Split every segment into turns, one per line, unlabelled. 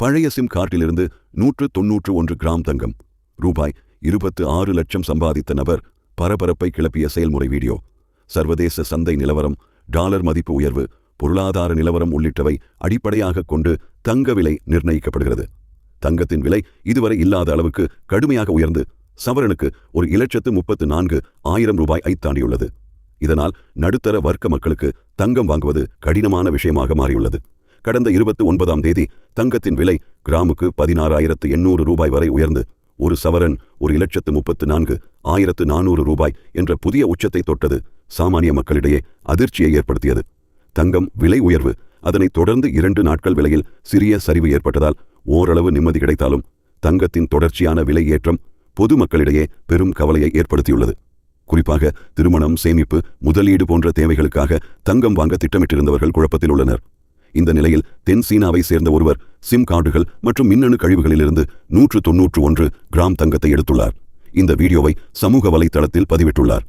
பழைய சிம் கார்டிலிருந்து நூற்று தொன்னூற்று ஒன்று கிராம் தங்கம். ரூபாய் இருபத்து ஆறு லட்சம் சம்பாதித்த நபர் பரபரப்பை கிளப்பிய செயல்முறை வீடியோ. சர்வதேச சந்தை நிலவரம் டாலர் மதிப்பு உயர்வு பொருளாதார நிலவரம் உள்ளிட்டவை அடிப்படையாகக் கொண்டு தங்க விலை நிர்ணயிக்கப்படுகிறது. தங்கத்தின் விலை இதுவரை இல்லாத அளவுக்கு கடுமையாக உயர்ந்து சவரனுக்கு ஒரு இலட்சத்து முப்பத்து நான்கு ஆயிரம் ரூபாய் ஐத்தாண்டியுள்ளது இதனால் நடுத்தர வர்க்க மக்களுக்கு தங்கம் வாங்குவது கடினமான விஷயமாக மாறியுள்ளது. கடந்த இருபத்தி ஒன்பதாம் தேதி தங்கத்தின் விலை கிராமுக்கு பதினாறாயிரத்து எண்ணூறு ரூபாய் வரை உயர்ந்து ஒரு சவரன் ஒரு இலட்சத்து முப்பத்து நான்கு ஆயிரத்து நானூறு ரூபாய் என்ற புதிய உச்சத்தை தொட்டது சாமானிய மக்களிடையே அதிர்ச்சியை ஏற்படுத்தியது. தங்கம் விலை உயர்வு அதனைத் தொடர்ந்து இரண்டு நாட்கள் விலையில் சிறிய சரிவு ஏற்பட்டதால் ஓரளவு நிம்மதி கிடைத்தாலும் தங்கத்தின் தொடர்ச்சியான விலை ஏற்றம் பொதுமக்களிடையே பெரும் கவலையை ஏற்படுத்தியுள்ளது. குறிப்பாக திருமணம் சேமிப்பு முதலீடு போன்ற தேவைகளுக்காக தங்கம் வாங்க திட்டமிட்டிருந்தவர்கள் குழப்பத்தில் உள்ளனர். இந்த நிலையில் தென் சீனாவை சேர்ந்த ஒருவர் சிம் கார்டுகள் மற்றும் மின்னணு கழிவுகளிலிருந்து நூற்று தொன்னூற்று ஒன்று கிராம் தங்கத்தை எடுத்துள்ளார். இந்த வீடியோவை சமூக வலைத்தளத்தில் பதிவிட்டுள்ளார்.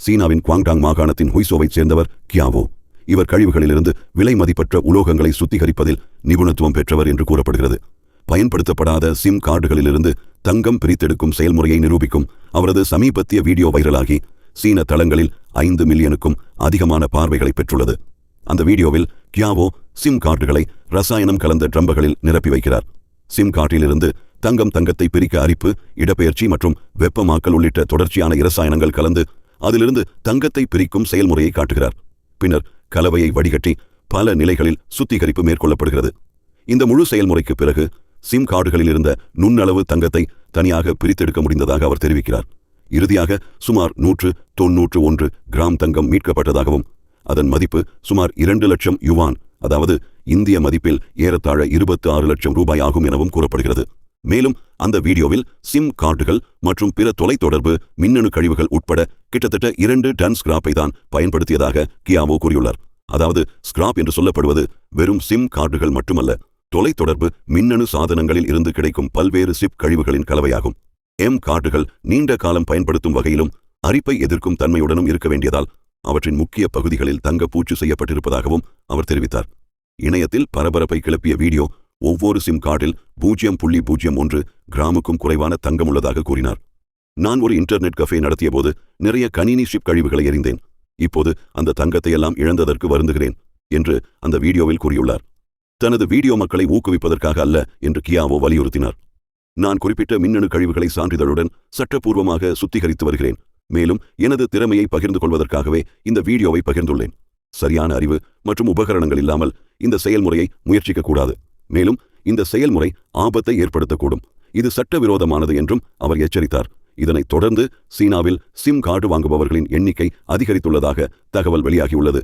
சீனாவின் குவாங்டாங் மாகாணத்தின் ஹுய்சோவைச் சேர்ந்தவர் கியாவோ. இவர் கழிவுகளிலிருந்து விலை மதிப்பற்ற உலோகங்களை சுத்திகரிப்பதில் நிபுணத்துவம் பெற்றவர் என்று கூறப்படுகிறது. பயன்படுத்தப்படாத சிம் கார்டுகளிலிருந்து தங்கம் பிரித்தெடுக்கும் செயல்முறையை நிரூபிக்கும் அவரது சமீபத்திய வீடியோ வைரலாகி சீன தளங்களில் ஐந்து மில்லியனுக்கும் அதிகமான பார்வைகளை பெற்றுள்ளது. அந்த வீடியோவில் கியாவோ சிம் கார்டுகளை ரசாயனம் கலந்த ட்ரம்புகளில் நிரப்பி வைக்கிறார். சிம் கார்டிலிருந்து தங்கம் தங்கத்தை பிரிக்க அரிப்பு இடப்பெயர்ச்சி மற்றும் வெப்பமாக்கல் உள்ளிட்ட தொடர்ச்சியான இரசாயனங்கள் கலந்து அதிலிருந்து தங்கத்தை பிரிக்கும் செயல்முறையை காட்டுகிறார். பின்னர் கலவையை வடிகட்டி பல நிலைகளில் சுத்திகரிப்பு மேற்கொள்ளப்படுகிறது. இந்த முழு செயல்முறைக்கு பிறகு சிம் கார்டுகளில் இருந்த நுண்ணளவு தங்கத்தை தனியாக பிரித்தெடுக்க முடிந்ததாக அவர் தெரிவிக்கிறார். இறுதியாக சுமார் நூற்று தொன்னூற்று ஒன்று கிராம் தங்கம் மீட்கப்பட்டதாகவும் அதன் மதிப்பு சுமார் இரண்டு லட்சம் யுவான் அதாவது இந்திய மதிப்பில் ஏறத்தாழ இருபத்தி ஆறு லட்சம் ரூபாய் ஆகும் எனவும் கூறப்படுகிறது. மேலும் அந்த வீடியோவில் சிம் கார்டுகள் மற்றும் பிற தொலைத்தொடர்பு மின்னணு கழிவுகள் உட்பட கிட்டத்தட்ட இரண்டு டன் ஸ்கிராப்பை தான் பயன்படுத்தியதாக கியாவோ கூறியுள்ளார். அதாவது ஸ்கிராப் என்று சொல்லப்படுவது வெறும் சிம் கார்டுகள் மட்டுமல்ல தொலைத்தொடர்பு மின்னணு சாதனங்களில் இருந்து கிடைக்கும் பல்வேறு சிப் கழிவுகளின் கலவையாகும். எம் கார்டுகள் நீண்ட காலம் பயன்படுத்தும் வகையிலும் அரிப்பை எதிர்க்கும் தன்மையுடனும் இருக்க வேண்டியதால் அவற்றின் முக்கிய பகுதிகளில் தங்க பூச்சு செய்யப்பட்டிருப்பதாகவும் அவர் தெரிவித்தார். இணையத்தில் பரபரப்பை கிளப்பிய வீடியோ ஒவ்வொரு சிம் கார்டில் பூஜ்ஜியம் புள்ளி பூஜ்ஜியம் ஒன்று கிராமுக்கும் குறைவான தங்கம் உள்ளதாக கூறினார். நான் ஒரு இன்டர்நெட் கஃபே நடத்தியபோது நிறைய கணினி ஷிப் கழிவுகளை எறிந்தேன். இப்போது அந்த தங்கத்தை எல்லாம் இழந்ததற்கு வருந்துகிறேன் என்று அந்த வீடியோவில் கூறியுள்ளார். தனது வீடியோ மக்களை ஊக்குவிப்பதற்காக அல்ல என்று கியாவோ வலியுறுத்தினார். நான் குறிப்பிட்ட மின்னணு கழிவுகளை சான்றிதழுடன் சட்டப்பூர்வமாக சுத்திகரித்து வருகிறேன். மேலும் எனது திறமையை பகிர்ந்து கொள்வதற்காகவே இந்த வீடியோவை பகிர்ந்துள்ளேன். சரியான அறிவு மற்றும் உபகரணங்கள் இல்லாமல் இந்த செயல்முறையை முயற்சிக்கக்கூடாது. மேலும் இந்த செயல்முறை ஆபத்தை ஏற்படுத்தக்கூடும். இது சட்டவிரோதமானது என்றும் அவர் எச்சரித்தார். இதனைத் தொடர்ந்து சீனாவில் சிம் கார்டு வாங்குபவர்களின் எண்ணிக்கை அதிகரித்துள்ளதாக தகவல் வெளியாகியுள்ளது.